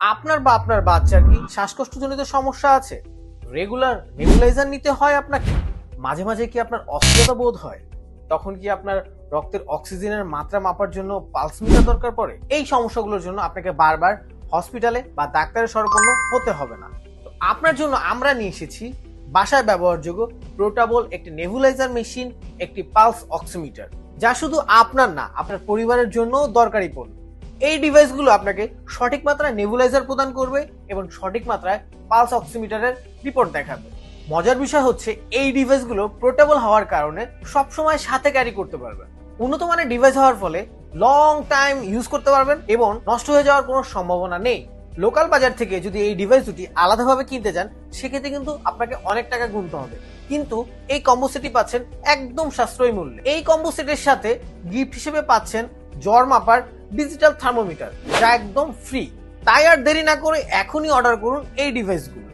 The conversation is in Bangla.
আপনার বা আপনার বাচ্চার কি শ্বাসকষ্টজনিত সমস্যা আছে? রেগুলার নেবুলাইজার নিতে হয় আপনাকে? মাঝে মাঝে কি আপনার অস্থিরতা বোধ হয়? তখন কি আপনার রক্তের অক্সিজেনের মাত্রা মাপার জন্য পালস মিটার দরকার পড়ে? এই সমস্যাগুলোর জন্য আপনাকে বারবার হসপিটালে বা ডাক্তারের শরণাপন্ন হতে হবে না। তো আপনার জন্য আমরা নিয়ে এসেছি বাসায় ব্যবহারযোগ্য প্রোটাবল একটি নেভুলাইজার মেশিন একটি পালস অক্সিমিটার যা শুধু আপনার না, আপনার পরিবারের জন্য দরকারি পণ্য। এই ডিভাইসগুলো আপনাকে সঠিক মাত্রায় নেবুলাইজার প্রদান করবে এবং সঠিক মাত্রায় পালস অক্সিমিটারের রিপোর্ট দেখাবে। মজার বিষয় হচ্ছে, এই ডিভাইসগুলো পোর্টেবল হওয়ার কারণে সবসময় সাথে ক্যারি করতে পারবেন। উন্নত মানের ডিভাইস হওয়ার ফলে লং টাইম ইউজ করতে পারবেন এবং নষ্ট হয়ে যাওয়ার কোনো সম্ভাবনা নেই। লোকাল বাজার থেকে যদি এই ডিভাইস দুটি আলাদাভাবে কিনতে যান সেক্ষেত্রে কিন্তু আপনাকে অনেক টাকা গুনতে হবে। কিন্তু এই কম্বো সেটটি পাচ্ছেন একদম সাশ্রয়ী মূল্যে। এই কম্বো সেটের সাথে গিফট হিসেবে পাচ্ছেন জ্বর মাপার ডিজিটাল থার্মোমিটার যা একদম ফ্রি তাই আর দেরি না করে এখনই অর্ডার করুন এই ডিভাইসগুলো